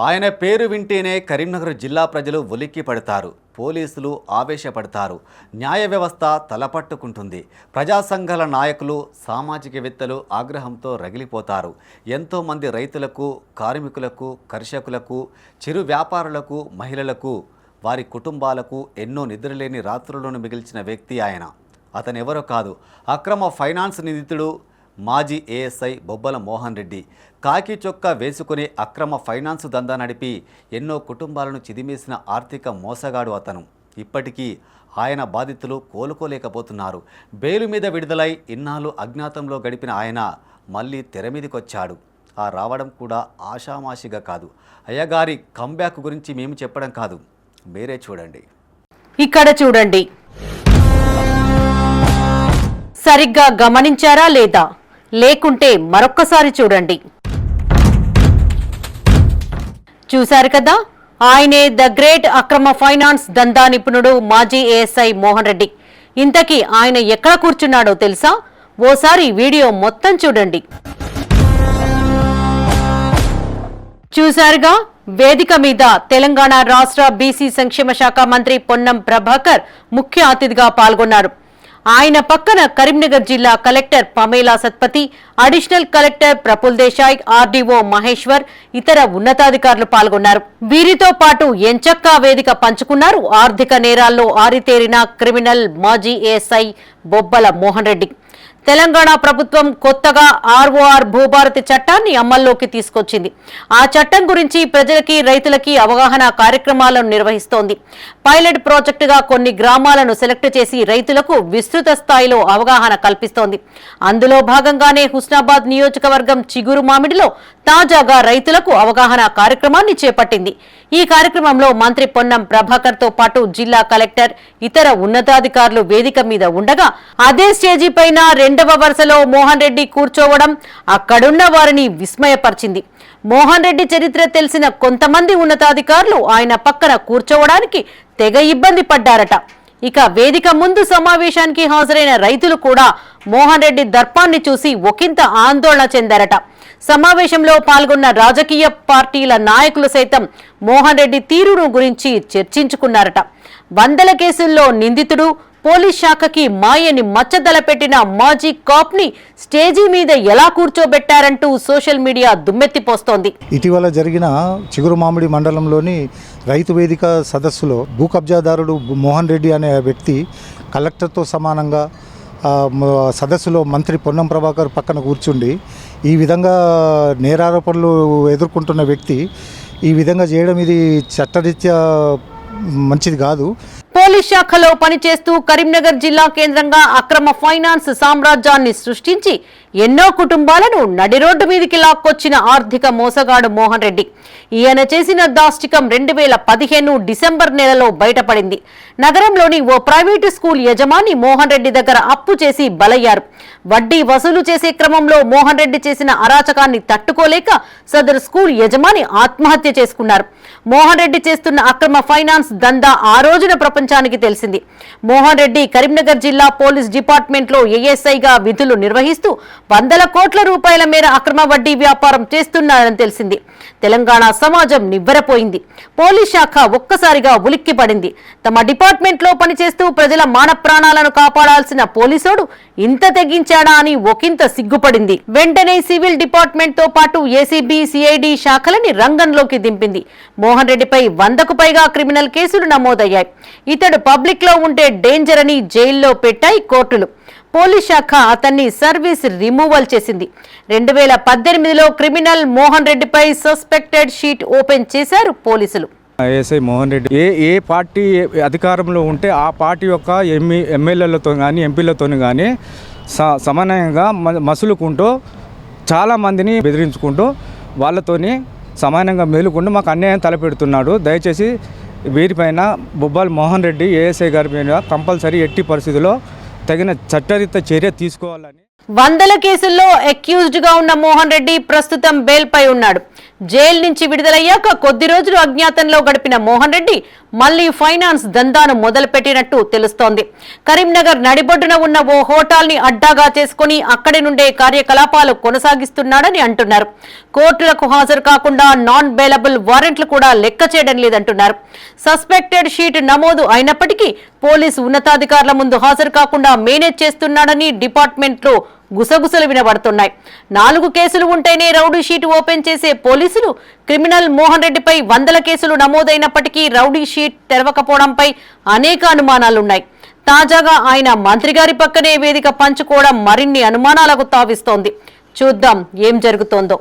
ఆయన పేరు వింటేనే కరీంనగర్ జిల్లా ప్రజలు ఉలిక్కి పడతారు. పోలీసులు ఆవేశపడతారు. న్యాయ వ్యవస్థ తలపట్టుకుంటుంది. ప్రజా సంఘాల నాయకులు సామాజికవేత్తలు ఆగ్రహంతో రగిలిపోతారు. ఎంతోమంది రైతులకు కార్మికులకు కర్షకులకు చిరు వ్యాపారులకు మహిళలకు వారి కుటుంబాలకు ఎన్నో నిద్రలేని రాత్రులను మిగిల్చిన వ్యక్తి ఆయన. అతనెవరో కాదు. అక్రమ ఫైనాన్స్ నిందితుడు మాజీ ఏఎస్ఐ బొబ్బల మోహన్ రెడ్డి కాకి చొక్కా వేసుకుని అక్రమ ఫైనాన్స్ దందా నడిపి ఎన్నో కుటుంబాలను చిదిమేసిన ఆర్థిక మోసగాడు అతను. ఇప్పటికీ ఆయన బాధితులు కోలుకోలేకపోతున్నారు. బెయిలు మీద విడుదలై ఇన్నాళ్ళు అజ్ఞాతంలో గడిపిన ఆయన మళ్ళీ తెర మీదకొచ్చాడు. ఆ రావడం కూడా ఆషామాషిగా కాదు. అయ్యగారి కంబ్యాక్ గురించి మేము చెప్పడం కాదు. మీరే చూడండి. ఇక్కడ చూడండి. సరిగ్గా గమనించారా లేదా? లేకుంటే మరొక్కసారి చూడండి. చూశారు కదా? ఆయనే ద గ్రేట్ అక్రమ ఫైనాన్స్ దందా నిపుణుడు మాజీ ఏఎస్ఐ మోహన్ రెడ్డి. ఇంతకీ ఆయన ఎక్కడ కూర్చున్నాడో తెలుసా? ఓసారి వీడియో మొత్తం చూడండి. చూశారుగా? వేదిక మీద తెలంగాణ రాష్ట్ర బీసీ సంక్షేమ శాఖ మంత్రి పొన్నం ప్రభాకర్ ముఖ్య అతిథిగా పాల్గొన్నారు. ఆయన పక్కన కరీంనగర్ జిల్లా collector Pamela Satpathy additional collector Praful Desai RDO Maheshwar ఇతర ఉన్నతాధికారులు పాల్గొన్నారు. వీరితో పాటు ఎంచక్కా వేదిక పంచుకున్నారు. ఆర్థిక నేరాల్లో ఆరితేరిన క్రిమినల్ మాజీ ఏఎస్ఐ బొబ్బల మోహన్ రెడ్డి. తెలంగాణ ప్రభుత్వం కొత్తగా ఆర్ఓఆర్ భూభారతి చట్టాన్ని అమల్లోకి తీసుకొచ్చింది. ఆ చట్టం గురించి ప్రజలకి రైతులకి అవగాహన కార్యక్రమాలను నిర్వహిస్తోంది. పైలట్ ప్రాజెక్టుగా కొన్ని గ్రామాలను సెలెక్ట్ చేసి రైతులకు విస్తృత స్థాయిలో అవగాహన కల్పిస్తోంది. అందులో భాగంగానే హుస్నాబాద్ నియోజకవర్గం చిగురు మామిడిలో తాజాగా రైతులకు అవగాహన కార్యక్రమాన్ని చేపట్టింది. ఈ కార్యక్రమంలో మంత్రి పొన్నం ప్రభాకర్తో పాటు జిల్లా కలెక్టర్ ఇతర ఉన్నతాధికారులు వేదిక మీద ఉండగా అదే స్టేజీ పైన రెండవ వరుసలో మోహన్ రెడ్డి కూర్చోవడం అక్కడున్న వారిని విస్మయపరిచింది. మోహన్ రెడ్డి చరిత్ర తెలిసిన కొంతమంది ఉన్నతాధికారులు ఆయన పక్కన కూర్చోవడానికి తెగ ఇబ్బంది పడ్డారట. ఇక వేదిక ముందు సమావేశానికి హాజరైన రైతులు కూడా మోహన్ రెడ్డి దర్పాన్ని చూసి ఒకంత ఆందోళన చెందారట. సమావేశంలో పాల్గొన్న రాజకీయ పార్టీల నాయకులు సైతం మోహన్ రెడ్డి తీరును గురించి చర్చించుకున్నారట. వందల కేసుల్లో నిందితుడు పోలీస్ శాఖకి మాయని మచ్చదల పెట్టిన మాజీ కాప్ని స్టేజీ మీద ఎలా కూర్చోబెట్టారంటూ సోషల్ మీడియా దుమ్మెత్తిపోస్తోంది. ఇటీవల జరిగిన చిగురు మామిడి మండలంలోని రైతు వేదిక సదస్సులో భూ కబ్జాదారుడు మోహన్ రెడ్డి అనే వ్యక్తి కలెక్టర్తో సమానంగా సదస్సులో మంత్రి పొన్నం ప్రభాకర్ పక్కన కూర్చుండి ఈ విధంగా నేరారోపణలు ఎదుర్కొంటున్న వ్యక్తి ఈ విధంగా చేయడం ఇది చట్టరీత్యా మంచిది కాదు. పోలీస్ శాఖలో పనిచేస్తూ కరీంనగర్ జిల్లా కేంద్రంగా అక్రమ ఫైనాన్స్ సామ్రాజ్యాన్ని సృష్టించి ఎన్నో కుటుంబాలను నడి రోడ్డు మీదికి లాక్కొచ్చిన ఆర్థిక మోసగాడు మోహన్ రెడ్డి. ఈయన చేసిన దాష్టికం రెండు వేల పదిహేను డిసెంబర్ నెలలో బయటపడింది. నగరంలోని ఓ ప్రైవేటు స్కూల్ యజమాని మోహన్ రెడ్డి దగ్గర అప్పు చేసి బలయ్యారు. వడ్డీ వసూలు చేసే క్రమంలో మోహన్ రెడ్డి చేసిన అరాచకాన్ని తట్టుకోలేక సదరు స్కూల్ యజమాని ఆత్మహత్య చేసుకున్నారు. మోహన్ రెడ్డి చేస్తున్న అక్రమ ఫైనాన్స్ దందా ఆ రోజున ప్రపంచానికి తెలిసింది. మోహన్ రెడ్డి కరీంనగర్ జిల్లా పోలీస్ డిపార్ట్మెంట్లో ఏఎస్ఐగా విధులు నిర్వహిస్తూ వందల కోట్ల రూపాయల మేర అక్రమ వడ్డీ వ్యాపారం చేస్తున్నారని తెలిసింది. తెలంగాణ సమాజం నివ్వెరపోయింది. పోలీస్ శాఖ ఒక్కసారిగా ఉలిక్కిపడింది తమ డిపార్ట్మెంట్లో పనిచేస్తూ ప్రజల మాన ప్రాణాలను కాపాడాల్సిన పోలీసుడు ఇంత తెగించాడా అని ఒకంత సిగ్గుపడింది. వెంటనే సివిల్ డిపార్ట్మెంట్తో పాటు ఏసీబీ సిఐడి శాఖలని రంగంలోకి దింపింది. మోహన్ రెడ్డిపై వందకు పైగా క్రిమినల్ కేసులు నమోదయ్యాయి. ఇతడు పబ్లిక్లో ఉంటే డేంజర్ అని జైల్లో పెట్టాయి కోర్టులు. పోలీస్ శాఖ అతన్ని సర్వీస్ రిమూవల్ చేసింది. రెండు వేల పద్దెనిమిదిలో క్రిమినల్ మోహన్ రెడ్డిపై సస్పెక్టెడ్ షీట్ ఓపెన్ చేశారు పోలీసులు. ఎస్ఐ మోహన్ రెడ్డి. ఏ ఏ పార్టీ అధికారంలో ఉంటే ఆ పార్టీ యొక్క ఎంఈ ఎమ్మెల్యేలతో కానీ ఎంపీలతో కానీ స సమానంగా మ- మసులుకుంటూ చాలామందిని బెదిరించుకుంటూ వాళ్ళతోని సమానంగా మేలుకుంటూ మాకు అన్యాయం తలపెడుతున్నాడు. దయచేసి వీరిపైన బొబ్బాలి మోహన్ రెడ్డి ఏఎస్ఐ గారి మీద కంపల్సరీ ఎట్టి పరిస్థితుల్లో తగిన చట్టరీత చర్య తీసుకోవాలని వందల కేసుల్లో అక్యూజ్డ్గా ఉన్న మోహన్ రెడ్డి ప్రస్తుతం బెయిల్ పై ఉన్నాడు. జైలు నుంచి విడుదలయ్యాక కొద్ది రోజులు అజ్ఞాతంలో గడిపిన మోహన్ రెడ్డి మళ్ళీ ఫైనాన్స్ దందాను మొదలుపెట్టినట్టు తెలుస్తోంది. కరీంనగర్ నడిబొడ్డున ఉన్న ఓ హోటల్ని అడ్డాగా చేసుకుని అక్కడి నుండే కార్యకలాపాలు కొనసాగిస్తున్నాడని అంటున్నారు. కోర్టులకు హాజరు కాకుండా నాన్ బెయిలబుల్ వారెంట్లు కూడా లెక్క చేయడం లేదంటున్నారు. సస్పెక్టెడ్ షీట్ నమోదు అయినప్పటికీ పోలీసు ఉన్నతాధికారుల ముందు హాజరు కాకుండా మేనేజ్ చేస్తున్నాడని డిపార్ట్మెంట్లో గుసగుసలు వినబడుతున్నాయి. నాలుగు కేసులు ఉంటేనే రౌడీ షీట్ ఓపెన్ చేసే పోలీసులు క్రిమినల్ మోహన్ రెడ్డిపై వందల కేసులు నమోదైనప్పటికీ రౌడీ షీట్ తెరవకపోవడంపై అనేక అనుమానాలున్నాయి. తాజాగా ఆయన మంత్రి గారి పక్కనే వేదిక పంచుకోవడం మరిన్ని అనుమానాలకు తావిస్తోంది. చూద్దాం ఏం జరుగుతోందో.